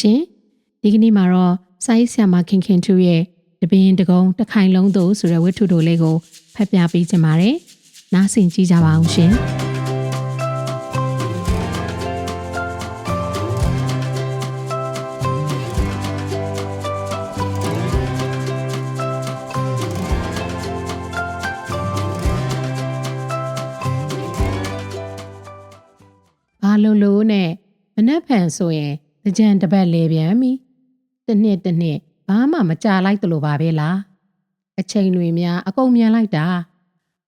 ရှင်ဒီကနေ့မှာတော့စိုင်းဆရာမခင်ခင်ထူရဲ့တပင်တကုံတစ်ခိုင်လုံးသို့ဆိုတဲ့ဝတ္ထုတို့လေးကိုဖတ်ပြပေးချင်ပါတယ်နားဆင်ကြည့်ကြပါအောင်ရှင်ဘာလို့လို့နဲ့မနှက်ဖန်ဆိုရင် ကြံတစ်ပတ်လေပြန်ပြီတစ်နှစ်တစ်နှစ်ဘာမှမကြလိုက်တလို့ပါပဲလားအချိန်တွေများအကုန်မြန်လိုက်တာ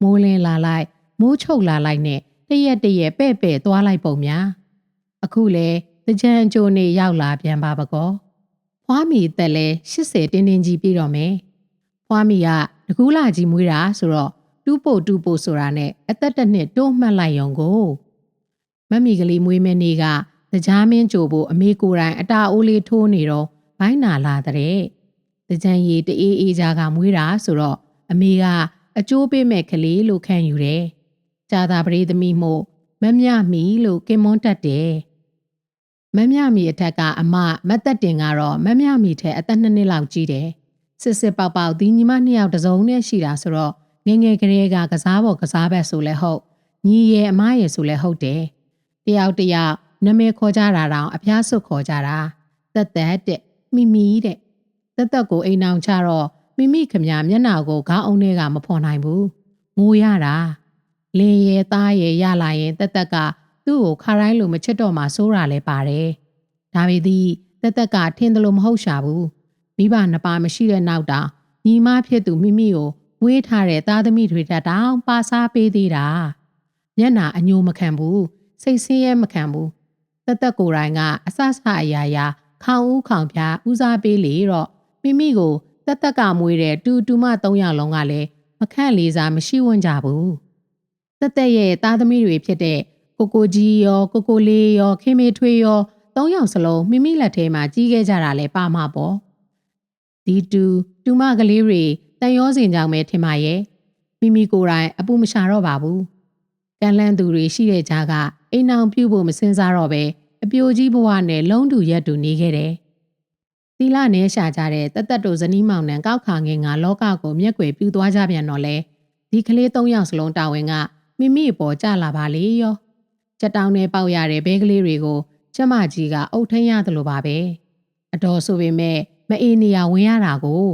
မိုးလင်းလာလိုက်မိုးချုပ်လာလိုက်နဲ့တရက်တရက်ပဲ့ပဲ့သွားလိုက်ပုံများအခုလေကြံအကျိုးနေရောက်လာပြန်ပါပကောဖွားမီတက်လဲ80တင်းတင်းကြီးပြီးတော့မယ်ဖွားမီကတကူးလာကြီးမွေးတာဆိုတော့တူးပို့တူးပို့ဆိုတာနဲ့အသက်တစ်နှစ်တိုးမှတ်လိုက်ရုံကိုမတ်မီကလေးမွေးမဲနေ့က တရားမင်းကြိုဖို့အမေကိုယ်တိုင်အတာအိုးလေးထိုးနေတော့ဘိုင်းနာလာတဲ့တကြံရည်တအေးအေးကြားကမွေးတာဆိုတော့အမေကအကျိုးပေးမဲ့ကလေးလို့ခံယူတယ်။ကြာသာပရိသမီးမို့မမြမီလို့ကင်မွန်းတတ်တယ်။မမြမီအထက်ကအမမတ်သက်တင်ကတော့မမြမီထဲအသက်နှစ်နှစ်လောက်ကြီးတယ်။စစ်စစ်ပေါက်ပေါက်ဒီညီမနှစ်ယောက်တစ်စုံနဲ့ရှိတာဆိုတော့ငယ်ငယ်ကလေးကကစားပေါ်ကစားဘက်ဆိုလဲဟုတ်ညီရဲ့အမရဲ့ဆိုလဲဟုတ်တယ်။တယောက်တယောက် နာမည်ခေါ်ကြတာတောင်အပြားစွတ်ခေါ်ကြတာတက်တက်တဲ့မိမိတဲ့တက်တက်ကိုအိမ်အောင်ချတော့မိမိခမမျက်နှာကိုခေါင်းအုံးထဲကမဖော်နိုင်ဘူးငိုရတာလင်းရဲသားရဲရလာရင်တက်တက်ကသူ့ကိုခါတိုင်းလိုမချစ်တော့မှစိုးတာလဲပါတယ်ဒါပေသည်တက်တက်ကထင်တယ်လို့မဟုတ်ရှာဘူးမိဘနှစ်ပါးမရှိတဲ့နောက်တောင်ညီမဖြစ်သူမိမိကိုမွေးထားတဲ့သားသမီးတွေတက်တောင်ပါစားပေးသေးတာမျက်နှာအညိုမခံဘူးစိတ်ဆင်းရဲမခံဘူး တက်တက်ကိုယ်တိုင်ကအဆဆအရာရာခေါင်ဦးခေါင်ပြဦးစားပေးလေတော့မိမိကိုတက်တက်ကမွေးတဲ့တူတူမ၃ယောက်လုံးကလည်းမခန့်လေးစားမရှိဝန်းကြဘူးတက်တက်ရဲ့သားသမီးတွေဖြစ်တဲ့ကိုကိုကြီးရောကိုကိုလေးရောခင်မေထွေးရော၃ယောက်စလုံးမိမိလက်ထဲမှာကြီးခဲ့ကြတာလဲပါမှာပေါ့ဒီတူတူမကလေးတွေတန်ရောစင်ကြောင်ပဲထင်ပါရဲ့မိမိကိုယ်တိုင်အပူမရှာတော့ပါဘူးကန့်လန့်သူတွေရှိတဲ့ကြားက အိမ်အောင်ပြုတ်ဖို့မစင်စားတော့ပဲအပြိုကြီးဘဝနဲ့လုံးတူရက်တူနေခဲ့တယ်။သီလနဲ့ရှာကြတဲ့တသက်တို့ဇနီးမောင်နှံကောက်ခါငင်ကလောကကိုမျက်ွယ်ပြူသွားကြပြန်တော့လေဒီကလေး၃ယောက်စလုံးတာဝန်ကမိမိအပေါ်ကြလာပါလေရော။ချက်တောင်းနဲ့ပေါက်ရတဲ့ဘဲကလေးတွေကိုကျမကြီးကအုတ်ထင်းရတယ်လို့ပါပဲ။အတော်ဆိုပေမဲ့မအေးနေရဝင်ရတာကို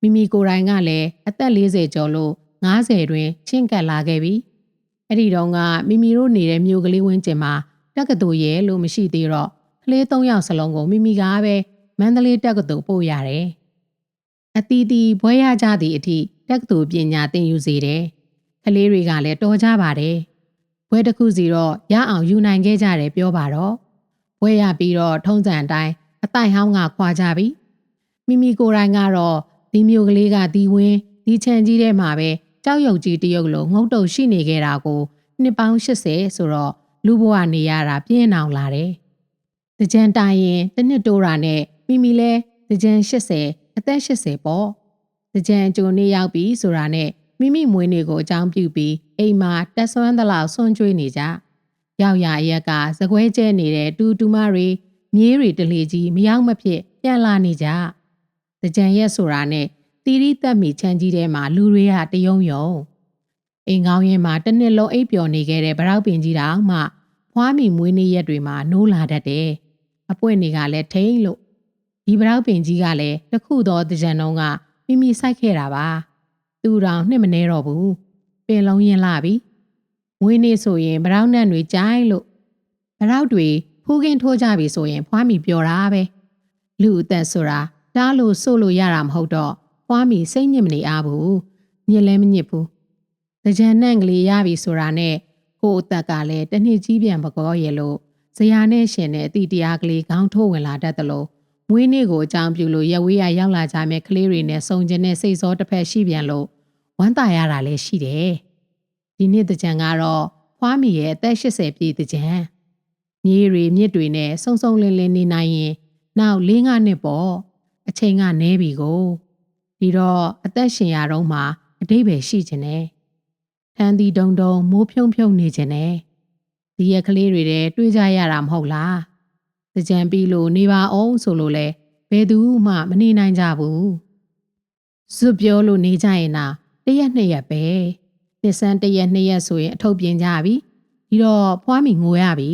မိမိကိုယ်တိုင်ကလည်းအသက်40ကျော်လို့90တွင်ချင်းကပ်လာခဲ့ပြီ။ အဲ့ဒီတော့ကမိမိတို့နေတဲ့မြို့ကလေးဝင်းကျင်မှာတက္ကသိုလ်ရဲ့လို့မရှိသေးတော့ကလေး၃ယောက်စလုံးကိုမိမိကပဲမန္တလေးတက္ကသိုလ်ပို့ရတယ်။အတီးတီဘွဲရကြသည့်အထိတက္ကသိုလ်ပညာသင်ယူစေတယ်။ကလေးတွေကလည်းတော်ကြပါတယ်။ဘွဲတစ်ခုစီတော့ရအောင်ယူနိုင်ခဲ့ကြတယ်ပြောပါတော့။ဘွဲရပြီးတော့ထုံးစံအတိုင်းအတိုင်ဟောင်းကခွာကြပြီ။မိမိကိုယ်တိုင်ကတော့ဒီမျိုးကလေးကဒီဝင်းဒီချန်ကြီးထဲမှာပဲ ကြောက်ရွံ့ကြီးတရုပ်လိုငုတ်တုတ်ရှိနေခဲ့တာကိုနှစ်ပေါင်း80ဆိုတော့လူဘဝနေရတာပြင်းအောင်လာတယ်။တကြံတိုင်ရင်တစ်နှစ်တိုးတာနဲ့မိမိလဲတကြံ80အသက်80ပေါ့။တကြံကြုံနေရောက်ပြီဆိုတာနဲ့မိမိမွေးနေ့ကိုအကြောင်းပြုပြီးအိမ်မှာတက်ဆွမ်းသလောက်ဆွန့်ကျွေးနေကြ။ရောက်ရရက်ကသကွဲကျဲနေတဲ့တူတူမတွေမြေးတွေတလေကြီးမရောက်မဖြစ်ပြန်လာနေကြ။တကြံရက်ဆိုတာနဲ့ တီရီတက်မီချမ်းကြီးထဲမှာလူတွေကတယုံယုံ။အိမ်ကောင်းရင်မှာတစ်နှစ်လုံးအိပ်ပျော်နေခဲ့တဲ့ဗရောက်ပင်ကြီးတောင်မှဖွားမီမွေးနေ့ရက်တွေမှာနိုးလာတတ်တယ်။အပွင့်တွေကလည်းထိန်လို့ဒီဗရောက်ပင်ကြီးကလည်းတခုသောတကြံတုံးကမိမိစိုက်ခဲ့တာပါ။သူတောင်နှစ်မနေတော့ဘူး။ပင်လုံးရင်လာပြီ။မွေးနေ့ဆိုရင်ဗရောက်နန့်တွေကြိုင်းလို့ဗရောက်တွေဖူးကင်းထိုးကြပြီဆိုရင်ဖွားမီပျော်တာပဲ။လူအသက်ဆိုတာတားလို့ဆို့လို့ရတာမဟုတ်တော့ ဖွားမီစိတ်ညစ်မနေအားဘူး။ညစ်လည်းမညစ်ဘူးတကြံနှံ့ကလေးရပြီဆိုတာနဲ့ကို့အသက်ကလည်းတနှစ်ကြီးပြန်ပကောရဲ့လို့ဇရာနဲ့ရှင်တဲ့အတီတရားကလေးခေါင်းထိုးဝင်လာတတ်တယ်လို့မွေးနေ့ကိုအကြောင်းပြုလို့ရဝေးရရောက်လာကြမဲ့ကလေးတွေနဲ့စုံကျင်တဲ့စိတ်စောတစ်ဖက်ရှိပြန်လို့ဝမ်းသာရတာလည်းရှိတယ်။ဒီနေ့တကြံကတော့ဖွားမီရဲ့အသက်80ပြည့်တကြံမြေးတွေမြစ်တွေနဲ့စုံစုံလင်းလင်းနေနိုင်ရင် နောက်၄၅နှစ်ပေါ့အချိန်ကနဲပြီကို ဒီတော့အသက်ရှင်ရတော့မှအတိတ်ပဲရှိခြင်းနဲ့ဟန်ဒီဒုံဒုံမိုးဖြုံဖြုံနေခြင်းနဲ့ဒီရက်ကလေးတွေတဲ့တွေးကြရတာမဟုတ်လားတကြံပြီးလို့နေပါအောင်ဆိုလို့လဲဘယ်သူမှမနေနိုင်ကြဘူးဇွတ်ပြောလို့နေကြရင်နာတရက်နှစ်ရက်ပဲနှစ်ဆန်းတရက်နှစ်ရက်ဆိုရင်အထုပ်ပြင်းကြပြီဒီတော့ဖွားမီငိုရပြီ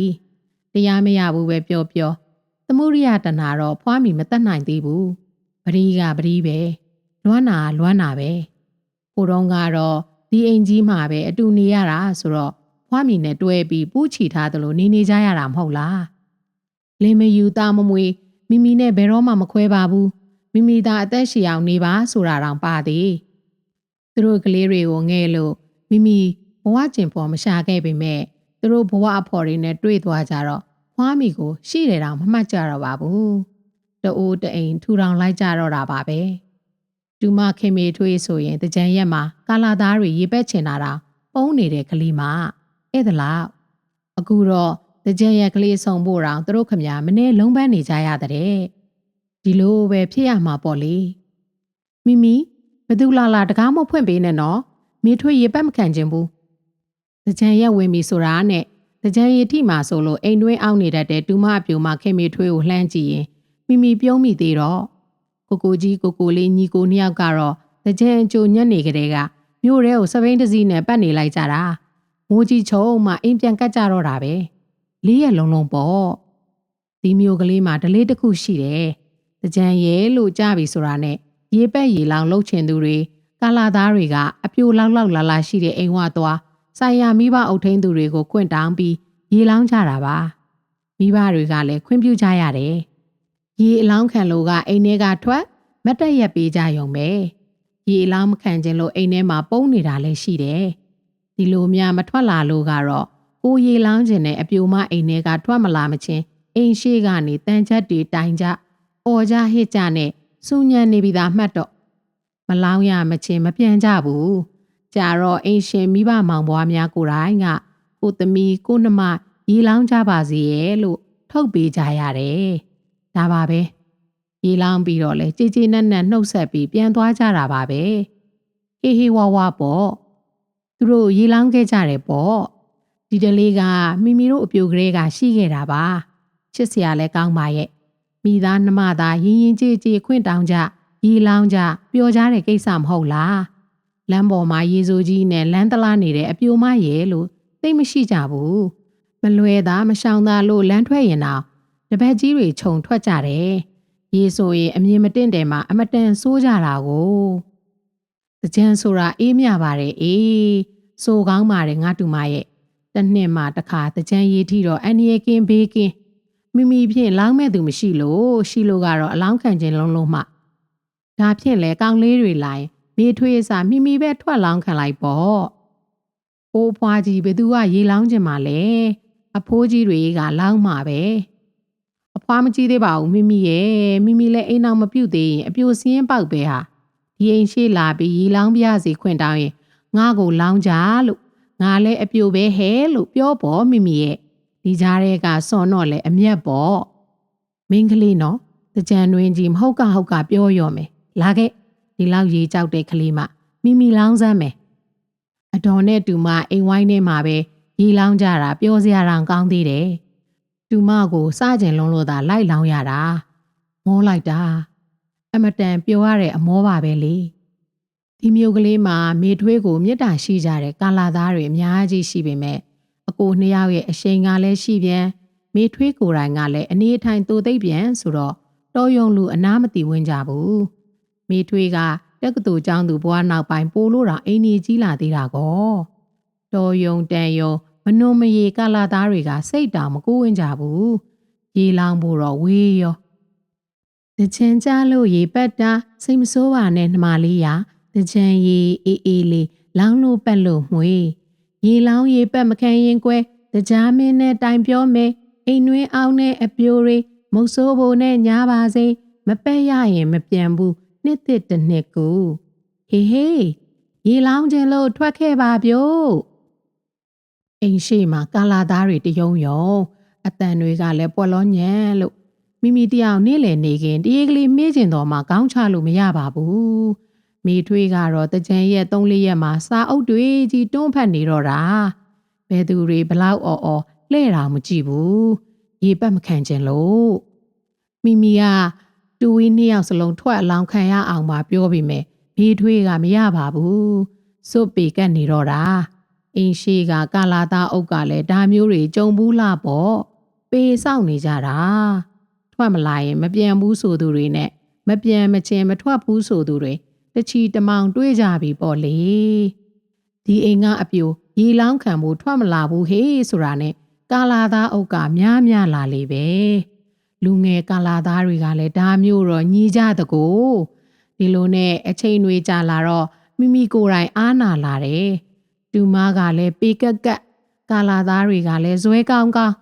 တရားမရဘူးပဲပြောပြော သမုဒိယတနာတော့ဖွားမီမတတ်နိုင်သေးဘူးပရိကပရိပဲ လွမ်းနာလွမ်းနာပဲကိုတော့ကတော့ဒီအိမ်ကြီးမှာပဲအတူနေရတာဆိုတော့ဖွားမီနဲ့တွဲပြီးပူးချီထားသလိုနေနေကြရတာမဟုတ်လားလင်မယူသားမမွေမိမိနဲ့ဘယ်တော့မှမခွဲပါဘူးမိမိသာအသက်ရှည်အောင်နေပါဆိုတာတောင်ပါသေးသူတို့ကလေးတွေကိုငဲလို့မိမိဘဝကျင်ပေါ်မရှာခဲ့ပေမဲ့သူတို့ဘဝအဖော်တွေနဲ့တွေ့သွားကြတော့ဖွားမိကိုရှိတယ်တောင်မမှတ်ကြတော့ပါဘူးတအိုးတအိမ်ထူထောင်လိုက်ကြတော့တာပါပဲ ဒူမခင်မေထွေးဆိုရင်တကြံရက်မှာကာလာသားတွေရေပက်ချင်တာတောင်ပုံးနေတဲ့ကလေးမအဲ့ဒါလားအခုတော့တကြံရက်ကလေးဆောင်ဖို့တောင်သူတို့ခမညာမနေ့လုံးပန်းနေကြရတဲ့ဒီလိုပဲဖြစ်ရမှာပေါ့လေမိမိဘသူလာလာတကားမဖွင့်ပေးနဲ့နော်မေထွေးရေပက်မခံခြင်းဘူးတကြံရက်ဝင်ပြီဆိုတာနဲ့တကြံရီထိမှာဆိုလို့အိမ်တွင်းအောက်နေတတ်တဲ့ဒူမအပြူမခင်မေထွေးကိုလှမ်းကြည့်ရင်မိမိပြုံးမိသေးတော့ ကိုကိုကြီးကိုကိုလေးညီကိုနှစ်ယောက်ကတော့တကြံအကျိုညက်နေကြတဲ့ကမြို့ထဲကိုစပိန်တစည်းနဲ့ပတ်နေလိုက်ကြတာမိုးကြီးချုံမှအိမ်ပြန်ကတ်ကြတော့တာပဲလေးရက်လုံးလုံးပေါ့ဒီမျိုးကလေးမှာဒလေးတစ်ခုရှိတယ်တကြံရဲလို့ကြားပြီဆိုတာနဲ့ရေပက်ရေလောင်လှုပ်ချင်သူတွေကာလာသားတွေကအပြိုလောက်လောက်လာလာရှိတဲ့အိမ်ဝသွားဆိုင်ယာမိဘအုပ်ထိန်သူတွေကိုခွင့်တောင်းပြီးရေလောင်းကြတာပါမိဘတွေကလည်းခွင့်ပြုကြရတယ် ရေအလောင်းခံလို့ကအိမ်ထဲကထွက်မတ်တက်ရက်ပေးကြရုံပဲရေအလောင်းမခံခြင်းလို့အိမ်ထဲမှာပုံနေတာလည်းရှိတယ်ဒီလိုများမထွက်လာလို့ကတော့ကိုရေလောင်းခြင်းနဲ့အပြိုမအိမ်ထဲကထွက်မလာမချင်းအိမ်ရှိကနေတန်ချက်တွေတိုင်ကြအော်ကြဟစ်ကြနဲ့စူညံနေပြီသားမှတ်တော့မလောင်းရမချင်းမပြန်ကြဘူးကြာတော့အိမ်ရှင်မိဘမောင်ဘွားများကိုယ်တိုင်ကကိုသမီးကိုနှမရေလောင်းကြပါစေရဲ့လို့ထုတ်ပေးကြရတယ်။ ဒါပါပဲ။ရေလောင်းပြီးတော့လေကြည်ကြည်နက်နက်နှုတ်ဆက်ပြီးပြန်သွားကြတာပါပဲ။ဟေးဟေးဝါဝါပေါ့။သူတို့ရေလောင်းခဲ့ကြတယ်ပေါ့။ဒီတလေးကမိမိတို့အပြိုကလေးကရှိခဲ့တာပါ။ချစ်စရာလည်းကောင်းပါရဲ့။မိသားနှမသားရင်ရင်ကြည်ကြည်ခွင့်တောင်းကြရေလောင်းကြပျော်ကြတဲ့ကိစ္စမဟုတ်လား။လမ်းပေါ်မှာရေစိုးကြီးနဲ့လမ်းတလားနေတဲ့အပြိုမရဲ့လို့သိမရှိကြဘူးမလွယ်သားမရှောင်သားလို့လမ်းထွက်ရင်တော့ တပတ်ကြီးတွေခြုံထွက်ကြတယ်ရေဆိုရင်အမြင်မတင့်တယ်မှာအမတန်ဆိုးကြတာကိုတကြံဆိုတာအေးမြပါတယ်အေးဆိုကောင်းပါတယ်ငါတူမရဲ့တနှစ်မှတစ်ခါတကြံရေးထီတော့အန်ရီကင်းဘေးကင်းမိမိဖြင့်လောင်းမဲ့သူမရှိလို့ရှိလို့ကတော့အလောင်းခံခြင်းလုံးလုံးမှဒါဖြင့်လေကောင်းလေးတွေလာရင်မေထွေးစာမိမိပဲထွက်လောင်းခံလိုက်ပေါ့။အိုးဖွားကြီးဘယ်သူကရေလောင်းကျင်မှာလဲ။အဖိုးကြီးတွေကလောင်းမှာပဲ။ အဖွားမကြီးသေးပါဘူးမိမိရဲ့မိမိလည်းအိမ်အောင်မပြုတ်သေးရင်အပြိုစင်းပေါက်ပဲဟာ။ဒီအိမ်ရှိလာပြီးရေလောင်းပြစီခွင့်တောင်းရင်ငါ့ကိုလောင်းကြလို့ငါလည်းအပြိုပဲဟဲလို့ပြောပေါ်မိမိရဲ့ဒီကြားထဲကစွန်တော့လေအမျက်ပေါ့မင်းကလေးနော်တကြံတွင်ကြီးမဟုတ်ကဟုတ်ကပြောရောမယ်လာခဲ့ဒီလောက်ရေကြောက်တဲ့ကလေးမမိမိလောင်းစမ်းမယ်အတော်နဲ့တူမအိမ်ဝိုင်းထဲမှာပဲရေလောင်းကြတာပြောစရာတောင်ကောင်းသေးတယ် တူမကိုစကြင်လုံးလို့သာလိုက်လောင်းရတာမောလိုက်တာအမတန်ပျော်ရတဲ့အမောပါပဲလေဒီမျိုးကလေးမှာမေထွေးကိုမြစ်တာရှိကြတဲ့ကာလာသားတွေအများကြီးရှိပေမဲ့အကိုနှစ်ယောက်ရဲ့အရှိန်ကလည်းရှိပြန်မေထွေးကိုယ်တိုင်ကလည်းအနေအထိုင်တိုသိပ်ပြန်ဆိုတော့တော်ယုံလူအနာမတိဝင်ကြဘူးမိထွေးကတက္ကသိုလ်ကျောင်းသူဘွားနောက်ပိုင်းပို့လို့တော့အိမ်ကြီးကြီးလာသေးတာကောတော်ယုံတန်ယုံ မနှုံမရေကလာသားတွေကစိတ်တောင်မကူးဝင်ကြဘူးရေလောင်းဖို့တော့ဝေးရောတချင်ကြလို့ရေပက်တာစိတ်မဆိုးပါနဲ့နှမလေးရတချင်ရေအေးအေးလေးလောင်းလို့ပက်လို့မှွေရေလောင်းရေပက်မခံရင်ကွယ်တကြားမင်းနဲ့တိုင်ပြောမယ်အိမ်နှွေးအောင်နဲ့အပြိုတွေမုတ်ဆိုးဖို့နဲ့ညားပါစေမပက်ရရင်မပြန်ဘူးနှစ်သစ်တစ်နှစ်ကိုဟေးဟေးရေလောင်းခြင်းလို့ထွက်ခဲ့ပါဗျို့ အိမ်ရှိမှာကာလာသားတွေတယုံယုံအတန်တွေကလည်းပွက်လောညံလို့မိမိတယောက်နေ့လည်နေခင်တရေကလေးမေးကျင်တော်မှာကောင်းချလို့မရပါဘူးမိထွေးကတော့တကြံရက်၃၄ရက်မှာစာအုပ်တွေကြီးတွန်းဖက်နေတော့တာဘယ်သူတွေဘလောက်အော်အော်လှဲ့တာမကြည့်ဘူးရေပတ်မခံခြင်းလို့မိမိကတူဝီနှစ်ယောက်စလုံးထွက်အလောင်းခံရအောင်ပါပြောပြီးမယ်မိထွေးကမရပါဘူးစွတ်ပေကတ်နေတော့တာ အင်းရှိကကာလာသားအုပ်ကလည်းဒါမျိုးတွေကြုံဘူးလားပေါ့ပေစောင့်နေကြတာထွက်မလာရင်မပြန်ဘူးဆိုသူတွေနဲ့မပြန်မချင်းမထွက်ဘူးဆိုသူတွေတချီတမောင်တွေးကြပြီပေါ့လေဒီအိမ်ကအပြိုရေလောင်းခံဖို့ထွက်မလာဘူးဟေးဆိုတာနဲ့ကာလာသားအုပ်ကများများလာလေပဲလူငယ်ကာလာသားတွေကလည်းဒါမျိုးတော့ညီကြတကိုဒီလိုနဲ့အချိန်တွေကြာလာတော့မိမိကိုယ်တိုင်အားနာလာတယ် တူမကလည်းပေကက်ကက်ကာလာသားတွေကလည်းဇွဲကောင်းကောင်း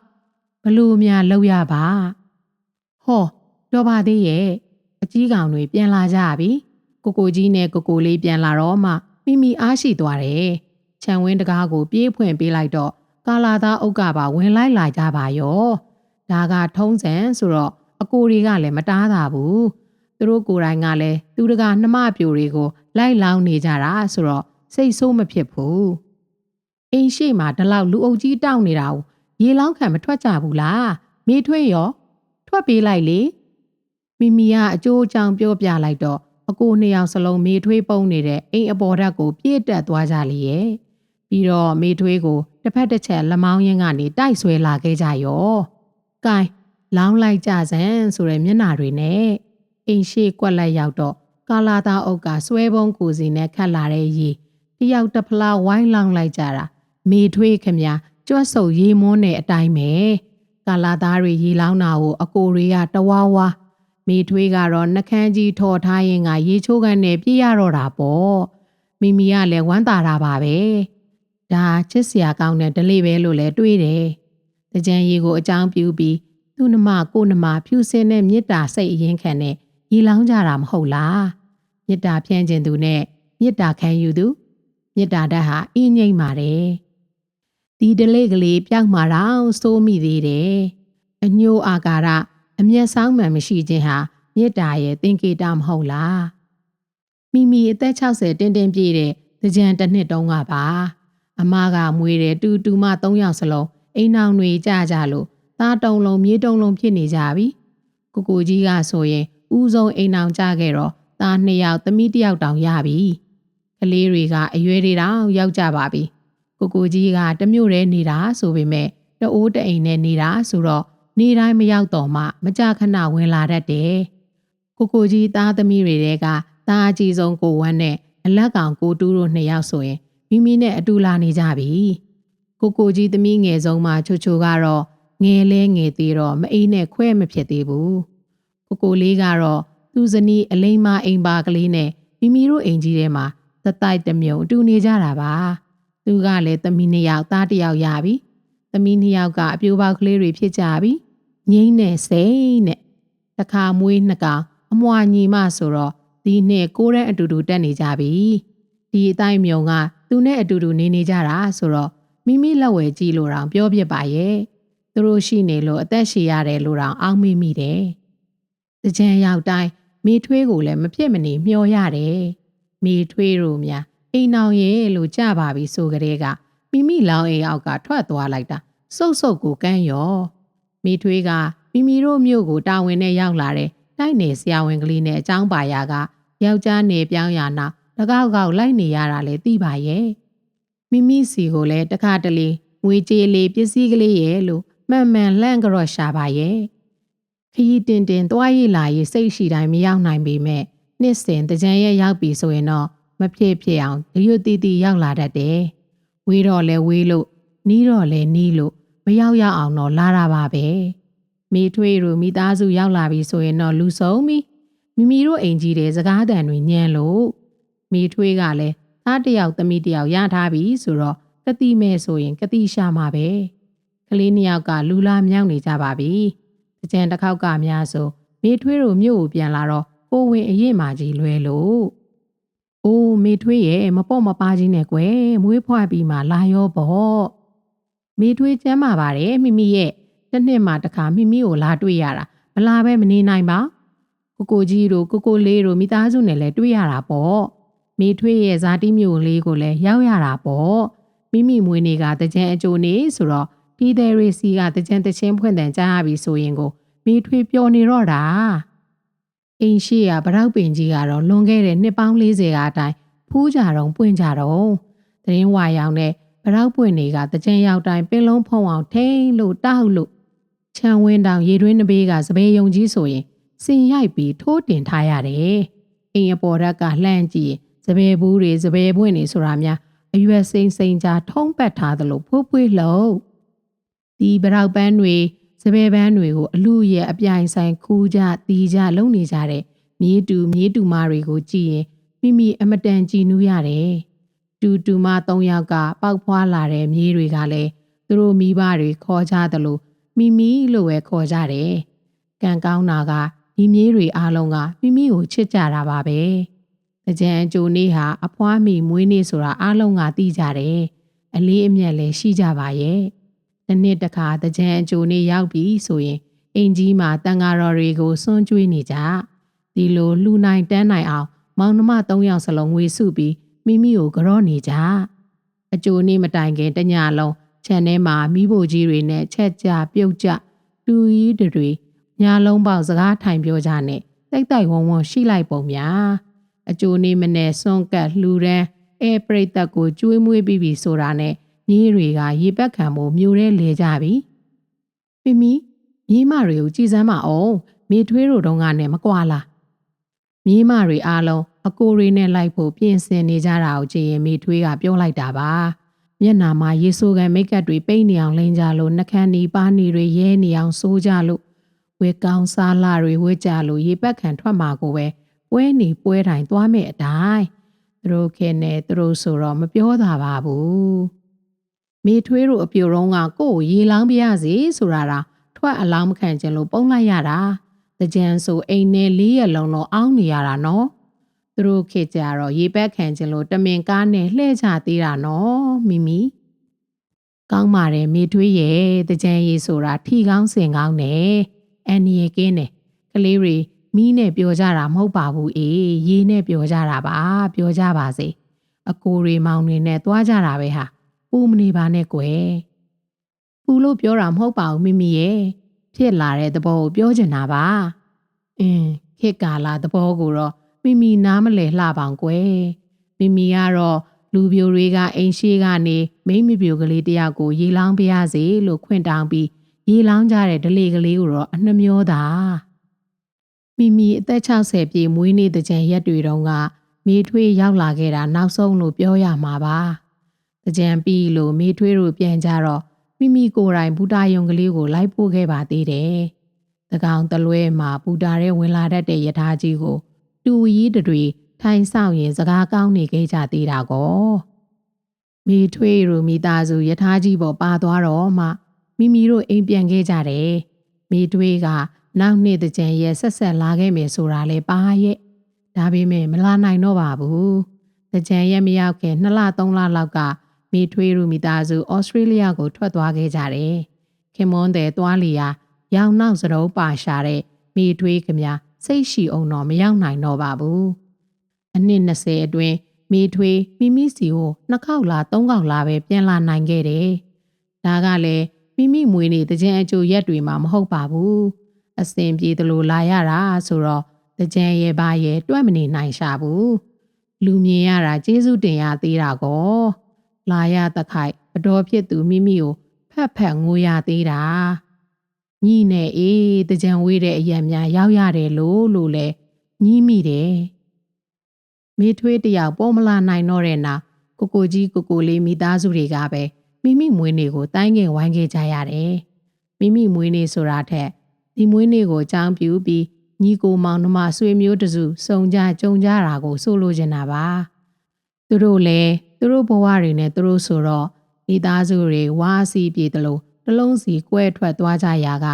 ဘလို့များလောက်ရပါဟောတော့ပါသေးရဲ့အကြီးကောင်တွေပြန်လာကြပြီကိုကိုကြီးနဲ့ကိုကိုလေးပြန်လာတော့မှမိမိအားရှိသွားတယ်ခြံဝင်းတကားကိုပြေးဖွင့်ပေးလိုက်တော့ကာလာသားအုပ်ကပါဝင်လိုက်လာကြပါရောဒါကထုံးစံဆိုတော့အကိုတွေကလည်းမတားတာဘူးသူတို့ကိုယ်တိုင်ကလည်းသူတကာနှမပြိုတွေကိုလိုက်လောင်းနေကြတာဆိုတော့ စိတ်ဆိုးမဖြစ်ဘူးအိမ်ရှိမှာဒီလောက်လူအုပ်ကြီးတောင်းနေတာကိုရေလောင်းခံမထွက်ကြဘူးလားမေထွေးရောထွက်ပေးလိုက်လေမိမိကအကျိုးအကြောင်းပြောပြလိုက်တော့အကိုနှစ်ယောက်စလုံးမေထွေးပုံနေတဲ့အိမ်အပေါ်ဓာတ်ကိုပြည့်တက်သွားကြလေရဲ့ပြီးတော့မေထွေးကိုတစ်ဖက်တစ်ချက်လက်မောင်းရင်းကနေတိုက်ဆွဲလာခဲ့ကြရော။ကဲလောင်းလိုက်ကြစမ်းဆိုတဲ့မျက်နှာတွေနဲ့အိမ်ရှိကွက်လက်ရောက်တော့ကာလာသားအုပ်ကဆွဲပုံးကိုစီနဲ့ခတ်လာတဲ့ရေ တယောက်တစ်ဖလားဝိုင်းလောင်းလိုက်ကြတာမေထွေးခမညာကြွတ်ဆုပ်ရေမွန်းတဲ့အတိုင်းပဲကာလာသားတွေရေလောင်းတာကိုအကိုတွေကတဝါဝါမေထွေးကတော့နှကန်းကြီးထော်ထားရင်ကရေချိုးကန်နဲ့ပြည့်ရတော့တာပေါ့မိမိကလည်းဝမ်းသာတာပါပဲဒါချစ်စရာကောင်းတဲ့ဒလေးပဲလို့လည်းတွေးတယ်တကြံရီကိုအကြောင်းပြုပြီးသူ့နှမကိုနှမဖြူစင်တဲ့မေတ္တာစိတ်အရင်ခံနဲ့ရီလောင်းကြတာမဟုတ်လားမေတ္တာဖြန့်ခြင်းသူနဲ့မေတ္တာခံယူသူ မေတ္တာဓာတ်ဟာအင်းငိမ့်ပါတယ်ဒီဒလေးကလေးပြောက်မှာတော့စိုးမိသေးတယ်အညိုအာကာရအမျက်ဆောင်မှန်မရှိခြင်းဟာမေတ္တာရဲ့သင်္ကေတမဟုတ်လားမိမိအသက်60တင်းတင်းပြည့်တဲ့ကြံတစ်နှစ်တုန်းကပါအမကမွေးတယ်တူတူမ၃ယောက်စလုံးအိမ်အောင်တွေကြကြလို့သားတုံလုံးမြေးတုံလုံးဖြစ်နေကြပြီကိုကိုကြီးကဆိုရင်ဥဆုံးအိမ်အောင်ကြခဲ့တော့သားနှစ်ယောက်သမီးတစ်ယောက်တောင်ရပြီ ကလေးတွေကအရွယ်တွေတောင်ရောက်ကြပါပြီကိုကိုကြီးကတမျိုးတည်းနေတာဆိုပေမဲ့တအိုးတအိမ်နဲ့နေတာဆိုတော့နေတိုင်းမရောက်တော့မှမကြခဏဝင်လာတတ်တယ်ကိုကိုကြီးသားသမီးတွေကသားအကြီးဆုံးကိုဝမ်းနဲ့အလက်ကောင်ကိုတူးတို့နှစ်ယောက်ဆိုရင်မိမိနဲ့အတူလာနေကြပြီကိုကိုကြီးသမီးငယ်ဆုံးမှချိုချိုကတော့ငယ်လဲငယ်သေးတော့မအိနဲ့ခွဲမဖြစ်သေးဘူးကိုကိုလေးကတော့သူ့ဇနီးအလိမ္မာအိမ်ပါကလေးနဲ့မိမိတို့အိမ်ကြီးထဲမှာ သတိုက်တမြုံတူနေကြတာပါသူကလည်းသမီးနှစ်ယောက်သားတစ်ယောက်ရပြီသမီးနှစ်ယောက်ကအပြိုပေါက်ကလေးတွေဖြစ်ကြပြီငိမ့်နဲ့စိမ့်နဲ့တခါမွေးနှစ်ကောင်အမွာညီမဆိုတော့ဒီနှစ်ကိုးတဲ့အတူတူတက်နေကြပြီဒီအတိုင်းမြုံကသူနဲ့အတူတူနေနေကြတာဆိုတော့မိမိလက်ဝဲကြည့်လို့တောင်ပြောပြပါရဲ့သူတို့ရှိနေလို့အသက်ရှည်ရတယ်လို့တောင်အောက်မေ့မိတယ်။တကြံရောက်တိုင်းမိထွေးကိုလည်းမဖြစ်မနေမျှော်ရတယ်။ မိထွေးတို့များအိမ်အောင်ရဲ့လို့ကြပါပြီဆိုကြတဲ့ကမိမိလောင်းအိမ်အောက်ကထွက်သွားလိုက်တာစုပ်စုပ်ကိုကန်းရောမိထွေးကမိမိတို့မြို့ကိုတာဝန်နဲ့ရောက်လာတဲ့တိုက်နေဆရာဝန်ကလေးနဲ့အကြောင်းပါရာကယောက်ျားနေပြောင်းရနာတကောက်ကောက်လိုက်နေရတာလေသိပါရဲ့မိမိစီကိုလည်းတခါတလေငွေကြေးလေးပစ္စည်းကလေးရဲ့လို့မှန်မှန်လှန့်ကြော့ရှာပါရဲ့ခရီးတင်တင်သွားရည်လာရေးစိတ်ရှိတိုင်းမရောက်နိုင်ပေမဲ့ နှစ်စဉ်တကြံရဲ့ရောက်ပြီဆိုရင်တော့မဖြစ်ဖြစ်အောင်တရွတ်တီတီရောက်လာတတ်တယ်ဝေးတော့လဲဝေးလို့နီးတော့လဲနီးလို့မရောက်ရအောင်တော့လာတာပါပဲမိထွေးတို့မိသားစုရောက်လာပြီဆိုရင်တော့လူဆုံးပြီမိမိတို့အိမ်ကြီးတဲ့စကားတန်တွေညံလို့မိထွေးကလည်းသားတယောက်သမီးတယောက်ရထားပြီဆိုတော့ကတိမဲ့ဆိုရင်ကတိရှာမှာပဲကလေးနှစ်ယောက်ကလူလာမြောက်နေကြပါပြီတကြံတစ်ခေါက်ကများဆိုမိထွေးတို့မြို့ကိုပြန်လာတော့ ကိုဝင်အရင်မှကြီးလွဲလို့အိုးမိထွေးရဲ့မပေါ့မပါကြီးနဲ့ကွယ်မွေးဖွားပြီးမှလာရောပေါ့မိထွေးကျမ်းမာပါတယ်မိမိရဲ့တစ်နှစ်မှတစ်ခါမိမိကိုလာတွေ့ရတာမလာပဲမနေနိုင်ပါကိုကိုကြီးတို့ကိုကိုလေးတို့မိသားစုနဲ့လည်းတွေ့ရတာပေါ့မိထွေးရဲ့ဇာတိမျိုးလေးကိုလည်းရောက်ရတာပေါ့မိမိမွေးနေ့ကတကြံအကျိုးနေဆိုတော့ဒီသေးရီစီကတကြံတချင်းဖွင့်တန်ကြားရပြီဆိုရင်ကိုမိထွေးပျော်နေတော့တာ အိမ်ရှိရဗရောက်ပင်ကြီးကတော့လွန်ခဲ့တဲ့နှစ်ပေါင်း40ကအတိုင်းဖူးကြတော့ပွင့်ကြတော့သတင်းဝါရောင်နဲ့ဗရောက်ပွင့်တွေကတကြံရောက်တိုင်းပင်လုံးဖုံအောင်ထိန်လို့တောက်လို့ခြံဝင်းတောင်ရေတွင်းနှပေးကစပယ်ယုံကြီးဆိုရင်စင်ရိုက်ပြီးထိုးတင်ထားရတယ်အိမ်အပေါ်ရက်ကလှမ်းကြည့်စပယ်ဘူးတွေစပယ်ပွင့်တွေဆိုတာများအရွယ်စိမ့်စိမ့်ကြားထုံးပတ်ထားသလိုဖွေးဖွေးလုံးဒီဗရောက်ပန်းတွေ စပယ်ပန်းတွေကိုအလူရဲ့အပြိုင်ဆိုင်ခူးကြတီးကြလုံနေကြတဲ့မြေးတူမြေးတူမတွေကိုကြည့်ရင်မိမိအမတန်ကြည်နူးရတယ်တူတူမ၃ယောက်ကပေါက်ဖွာလာတဲ့မြေးတွေကလည်းသူတို့မိဘတွေခေါ်ကြသလိုမိမိလို့ပဲခေါ်ကြတယ်ကံကောင်းတာကဒီမြေးတွေအားလုံးကမိမိကိုချစ်ကြတာပါပဲ။တကြံအကျိုးနေ့ဟာအဖွားမိမွေးနေ့ဆိုတာအားလုံးကသိကြတယ်။အလေးအမြတ်လည်းရှိကြပါရဲ့။ တစ်နှစ်တစ်ခါတကြံအကျိုးနေ့ရောက်ပြီဆိုရင်အင်ကြီးမှာတန်ဃာတော်တွေကိုစွန့်ကြွေးနေကြ။ဒီလိုလှူနိုင်တန်းနိုင်အောင်မောင်နှမ၃ယောက်စလုံးငွေစုပြီးမိမိကိုကြောနေကြ။အကျိုးနေ့မတိုင်ခင်တညလုံးခြံထဲမှာမိဖို့ကြီးတွေနဲ့ချက်ကြပြုတ်ကြတူကြီးတွေညာလုံးပေါက်စကားထိုင်ပြောကြနဲ့တိတ်တိုက်ဝုံဝုံရှိလိုက်ပုံများအကျိုးနေမနဲ့စွန့်ကတ်လှူရန်အဲပရိသတ်ကိုကျွေးမွေးပြီးပြီဆိုတာနဲ့ ညီးတွေကရေပက်ခံမှုမျိုးရဲလေကြပြီမိမိမြေးမတွေကိုကြည်စမ်းမအောင်မိထွေးတို့တုန်းကနဲ့မကွာလားမြေးမတွေအားလုံးအကိုတွေနဲ့လိုက်ဖို့ပြင်ဆင်နေကြတာကိုကြည့်ရင်မိထွေးကပြောလိုက်တာပါမျက်နာမှာရေဆိုးကန်မိတ်ကပ်တွေပိတ်နေအောင်လိန်ကြလို့နှကန်းနီပါးနီတွေရဲနေအောင်စိုးကြလို့ဝေကောင်းစားလာတွေဝေကြလို့ရေပက်ခံထွက်မှာကိုပဲပွဲနေပွဲတိုင်းသွားမဲ့အတိုင်းသူတို့ခင်နဲ့သူတို့ဆိုတော့မပြောတာပါဘူး မိထွေးတို့အပြိုတော့ကကို့ကိုရေလောင်းပြရစီဆိုတာတာထွက်အလောင်းမခံခြင်းလို့ပုံလိုက်ရတာတကြံဆိုအိမ်နဲ့လေးရက်လုံးလုံးအောင်းနေရတာနော်သူတို့ခေကြတော့ရေပက်ခံခြင်းလို့တမင်ကားနဲ့လှဲ့ချသေးတာနော်မိမိကောင်းပါတယ်မိထွေးရဲ့တကြံရေဆိုတာထီကောင်းစင်ကောင်းနဲ့အန်ရီကင်းတယ်ကလေးတွေမီးနဲ့ပြောကြတာမဟုတ်ပါဘူးအေးရေနဲ့ပြောကြတာပါ ပြောကြပါစေအကိုတွေမောင်တွေနဲ့သွားကြတာပဲဟာ ပူမနေပါနဲ့ကွယ်ပူလို့ပြောတာမဟုတ်ပါဘူးမိမိရဲ့ဖြစ်လာတဲ့သဘောကိုပြောချင်တာပါအင်းခေတ်ကာလသဘောကိုတော့မိမိနားမလဲလှပောင်ကွယ်မိမိကတော့လူပြိုတွေကအိမ်ရှိကနေမိမ့်မပြိုကလေးတယောက်ကိုရေလောင်းပြရစေလို့ခွင့်တောင်းပြီးရေလောင်းကြတဲ့ဒလေကလေးကိုတော့အနှမျောတာမိမိအသက်60ပြည့်မွေးနေ့တကြံရက်တွေတုန်းကမိထွေးရောက်လာခဲ့တာနောက်ဆုံးလို့ပြောရမှာပါတ ကြံပြီးလို့မိထွေးတို့ပြန်ကြတော့မိမိကိုယ်တိုင်ဘူတာယုံကလေးကိုလိုက်ပို့ခဲ့ပါသေးတယ်တကောင်တလွဲမှာဘူတာရဲဝင်လာတတ်တဲ့ယထာကြီးကို တူရီတွေထိုင်ဆောင်ရင်စကားကောင်းနေခဲ့ကြသေးတာကောမိထွေးတို့မိသားစုယထာကြီးပေါ်ပါသွားတော့မှမိမိတို့အိမ်ပြန်ခဲ့ကြတယ်မိတွေးကနောက်နေ့တကြံရဲ့ဆက်ဆက်လာခဲ့မယ်ဆိုတာလဲပါရဲ့ဒါပေမဲ့မလာနိုင်တော့ပါဘူးတကြံရဲ့မရောက်ခင်2လ3လလောက်က မိထွေးတို့မိသားစုဩစတြေးလျကိုထွက်သွားခဲ့ကြတယ်ခင်မွန်းတဲ့သွားလီယာရောင်နောက်စရုံးပါရှာတဲ့မိထွေးကမြစိတ်ရှိအောင်တော့မရောက်နိုင်တော့ပါဘူးအနှစ်20အတွင်းမိထွေးမိမိစီကိုနှစ်ခေါက်လားသုံးခေါက်လားပဲပြန်လာနိုင်ခဲ့တယ်ဒါကလည်းမိမိမွေးနေတကြံအကျိုးရက်တွေမှာမဟုတ်ပါဘူးအစင်ပြေသလိုလာရတာဆိုတော့တကြံရဲ့ဘာရဲ့တွက်မနေနိုင်ရှာဘူးလူမြင်ရတာကျေးဇူးတင်ရသေးတာကော လာရတခိုက်အတော်ဖြစ်သူမိမိကိုဖက်ဖက်ငိုရသေးတာညီနဲ့အေးတကြံဝေးတဲ့အရက်များရောက်ရတယ်လို့လို့လဲညီးမိတယ်မိထွေးတယောက်ပေါ်မလာနိုင်တော့တဲ့နောက်ကိုကိုကြီးကိုကိုလေးမိသားစုတွေကပဲမိမိမွေးနေ့ကိုတိုင်းငယ်ဝိုင်းခဲ့ကြရတယ်။မိမိမွေးနေ့ဆိုတာထက်ဒီမွေးနေ့ကိုအကြောင်းပြုပြီးညီကိုမောင်နှမဆွေမျိုးတစုစုံကြကြုံကြတာကိုဆိုလိုချင်တာပါ။သူတို့လည်း သူတို့ဘဝတွေနဲ့သူတို့ဆိုတော့မိသားစုတွေဝါစီပြေတယ်လို့နှလုံးစီကွဲထွက်သွားကြရာက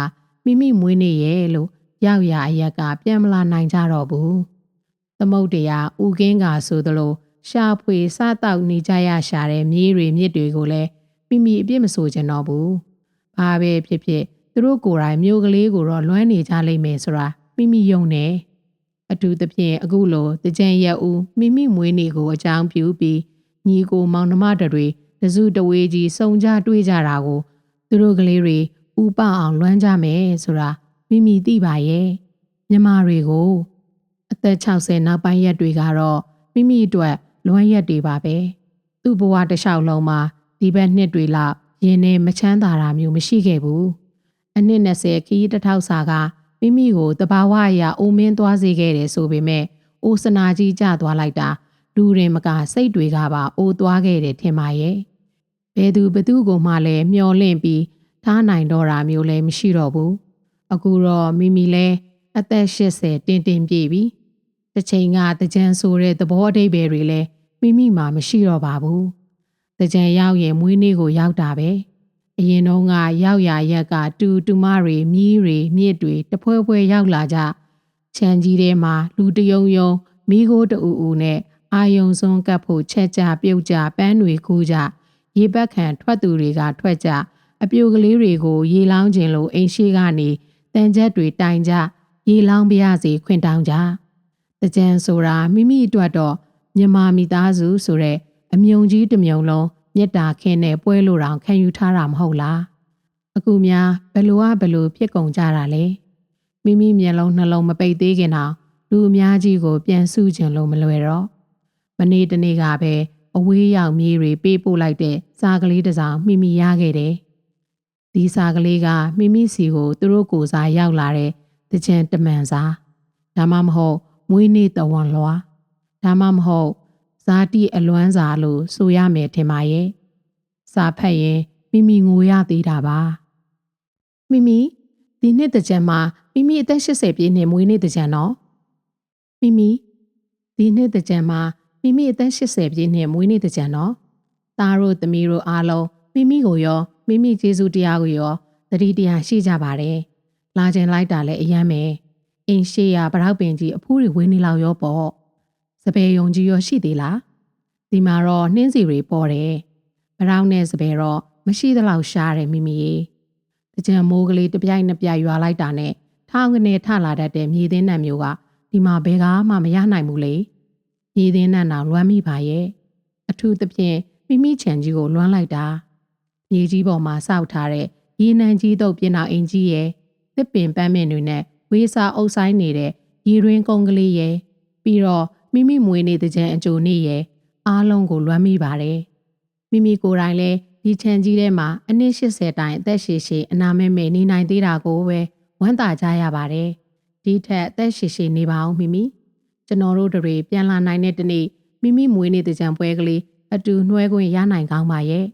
မိမိမွေးနေ့ရဲ့လို့ရောက်ရအရက်ကပြန်မလာနိုင်ကြတော့ဘူး။သမုတ်တရားဥကင်းကဆိုသလိုရှာဖွေစားတောက်နေကြရရှာတဲ့မြေးတွေမြစ်တွေကိုလည်းမိမိအပြစ်မဆိုချင်တော့ဘူး။ဘာပဲဖြစ်ဖြစ်သူတို့ကိုယ်တိုင်မျိုးကလေးကိုတော့လွမ်းနေကြလိမ့်မယ်ဆိုတာမိမိယုံနေ။အထူးသဖြင့်အခုလိုတကြံရက်ဦးမိမိမွေးနေ့ကိုအကြောင်းပြုပြီး ညီကိုမောင်နှမတွေတစုတဝေးကြီးစုံကြတွေ့ကြတာကိုသူတို့ကလေးတွေဥပအောင်လွမ်းကြမယ်ဆိုတာမိမိသိပါရဲ့မြမတွေကိုအသက်60နောက်ပိုင်းရက်တွေကတော့မိမိအတွက်လွမ်းရက်တွေပါပဲသူ့ဘဝတစ်လျှောက်လုံးမှာဒီဘက်နှစ်တွေလောက်ရင်းနေမချမ်းသာတာမျိုးမရှိခဲ့ဘူးအနှစ်20ခရီးတစ်ထောက်စာကမိမိကိုတဘာဝအရာအိုမင်းသွားစေခဲ့တယ်ဆိုပေမဲ့အိုစနာကြီးကျသွားလိုက်တာ လူရင်မကစိတ်တွေကပါအိုသွားခဲ့တယ်ထင်ပါရဲ့ဘယ်သူဘသူကိုမှလည်းမျောလင့်ပြီးထားနိုင်တော့တာမျိုးလည်းမရှိတော့ဘူးအခုတော့မိမိလဲအသက်80တင်းတင်းပြည့်ပြီတစ်ချိန်ကတကြံဆိုတဲ့သဘောအဓိပ္ပာယ်တွေလည်းမိမိမှာမရှိတော့ပါဘူးတကြံရောက်ရင်မွေးနေ့ကိုရောက်တာပဲအရင်တော့ကရောက်ရရက်ကတူတူမတွေမြီးတွေမြစ်တွေတဖွဲဖွဲရောက်လာကြခြံကြီးထဲမှာလူတယုံယုံမိโกတူအူနဲ့ အာယုံစွန်းကပ်ဖို့ချက်ကြပြုတ်ကြပန်းတွေကူးကြရေပက်ခံထွက်သူတွေကထွက်ကြအပြိုကလေးတွေကိုရေလောင်းခြင်းလိုအိမ်ရှိကနေတန်ချက်တွေတိုင်ကြရေလောင်းပြရစီခွင့်တောင်းကြတကြံဆိုတာမိမိအတွက်တော့မြမမိသားစုဆိုတဲ့အမြုံကြီးတစ်မြုံလုံးမေတ္တာခင်းနဲ့ပွဲလို့တောင်ခံယူထားတာမဟုတ်လားအခုများဘယ်လိုကဘယ်လိုဖြစ်ကုန်ကြတာလဲမိမိမျက်လုံးနှလုံးမပိတ်သေးခင်တော့လူအများကြီးကိုပြန်စုခြင်းလို့မလွယ်တော့ မနေ့တနေ့ကပဲအဝေးရောက်မြေးတွေပေးပို့လိုက်တဲ့စားကလေးတစ်စောင်မိမိရခဲ့တယ်ဒီစားကလေးကမိမိစီကိုသူတို့ကိုယ်စားရောက်လာတဲ့တကြံတမန်စားဒါမှမဟုတ်မွေးနေ့တဝန်လွားဒါမှမဟုတ်ဇာတိအလွမ်းစာလို့ဆိုရမယ်ထင်ပါရဲ့စာဖတ်ရင်မိမိငိုရသေးတာပါမိမိဒီနှစ်တကြံမှာမိမိအသက်80ပြည့်နှစ်မွေးနေ့တကြံနော်မိမိဒီနှစ်တကြံမှာ မိမိအသက်80ပြည့်နှစ်မွေးနေ့တကြံနော်သားတို့သမီးတို့အားလုံးမိမိကိုရောမိမိကျေးဇူးတရားကိုရောတတိတရားရှိကြပါတယ်လာခြင်းလိုက်တာလည်းအယမ်းပဲအိမ်ရှိရဗရောက်ပင်ကြီးအဖူးတွေဝင်းနေလောက်ရောပေါ့စပယ်ယုံကြီးရောရှိသေးလားဒီမှာတော့နှင်းစီတွေပေါ်တယ်ဗရောက်နဲ့စပယ်တော့မရှိသလောက်ရှားတယ်မိမိတကြံမိုးကလေးတပြိုင်နှစ်ပြိုင်ရွာလိုက်တာနဲ့ထောင်းကနေထလာတတ်တဲ့မြေသင်းနံမျိုးကဒီမှာဘယ်ကားမှမရနိုင်ဘူးလေ မြေသင်းနံတော့လွမ်းမိပါရဲ့အထူးသဖြင့်မိမိချန်ကြီးကိုလွမ်းလိုက်တာမြေကြီးပေါ်မှာစောက်ထားတဲ့ရေနံကြီးတုပ်ပြင်အောင်အင်ကြီးရဲ့သစ်ပင်ပန်းမင်တွေနဲ့ဝေးစာအုပ်ဆိုင်နေတဲ့ရေရင်းကုန်းကလေးရဲ့ပြီးတော့မိမိမွေးနေတဲ့ကြံအကျိုနေ့ရဲ့အားလုံးကိုလွမ်းမိပါတယ်မိမိကိုယ်တိုင်လည်းဒီချန်ကြီးထဲမှာအနည်း80တိုင်အသက်ရှည်ရှည်အနာမဲမဲနေနိုင်သေးတာကိုပဲဝမ်းသာကြရပါတယ်ဒီထက်အသက်ရှည်ရှည်နေပါအောင်မိမိ ကျွန်တော်တို့တွေပြန်လာနိုင်တဲ့တနေ့မိမိမွေးနေတဲ့ကြံပွဲကလေးအတူနှွဲခွင့်ရနိုင်ကောင်းပါရဲ့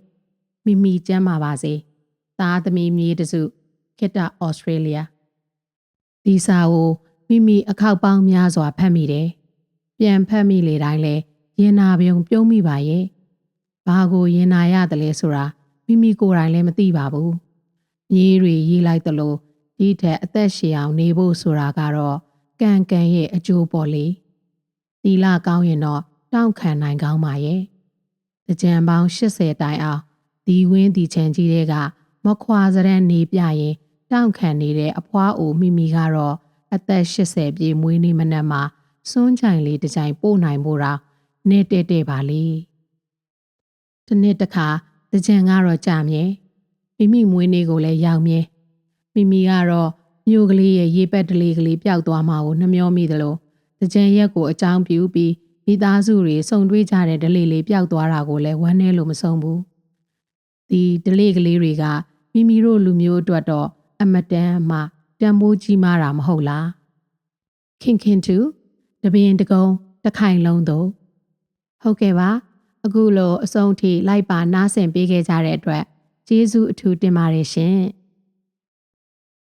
မိမိကျမ်းပါပါစေသားသမီးမြေးတစုခေတ္တဩစတြေးလျဒီစာကိုမိမိအခောက်ပေါင်းများစွာဖတ်မိတယ်ပြန်ဖတ်မိလေတိုင်းလဲရင်နာပြုံပြုံးမိပါရဲ့ဘာကိုရင်နာရတယ်လဲဆိုတာမိမိကိုယ်တိုင်လည်းမသိပါဘူးမြေးတွေရေးလိုက်သလိုဒီထက်အသက်ရှည်အောင်နေဖို့ဆိုတာကတော့ကံကံရဲ့အကျိုးပေါ်လေ တီလာကောင်းရင်တော့တောင့်ခံနိုင်ကောင်းပါရဲ့ကြံပေါင်း80တိုင်အောင်ဒီဝင်းဒီချန်ကြီးတွေကမခွာစရန်နေပြရင်တောင့်ခံနေတဲ့အဖွားအိုမိမိကတော့အသက်80ပြည့်မွေးနေ့မနက်မှာစွန်းချိုင်လေးတစ်ချိုင်ပို့နိုင်ဖို့တော့နေတဲတဲပါလေ။ဒီနေ့တခါတကြံကတော့ကြာမြဲမိမိမွေးနေ့ကိုလည်းရောက်မြဲမိမိကတော့မြို့ကလေးရဲ့ရေပက်တလေးကလေးပျောက်သွားမှာကိုနှမျောမိသလို တကြံရက်ကိုအကြောင်းပြုပြီးမိသားစုတွေစုံတွေ့ကြတဲ့ဒလေးလေးပျောက်သွားတာကိုလည်းဝမ်းနည်းလို့မဆုံးဘူးဒီဒလေးကလေးတွေကမိမိတို့လူမျိုးအတွက်တော့အမတန်မှတန်ဖိုးကြီးမားတာမဟုတ်လားခင်ခင်တူတပင်တကုံတခိုင်လုံးတို့ဟုတ်ကဲ့ပါအခုလိုအဆုံးထိလိုက်ပါနားဆင်ပေးခဲ့ကြတဲ့အတွက်ကျေးဇူးအထူးတင်ပါတယ်ရှင်။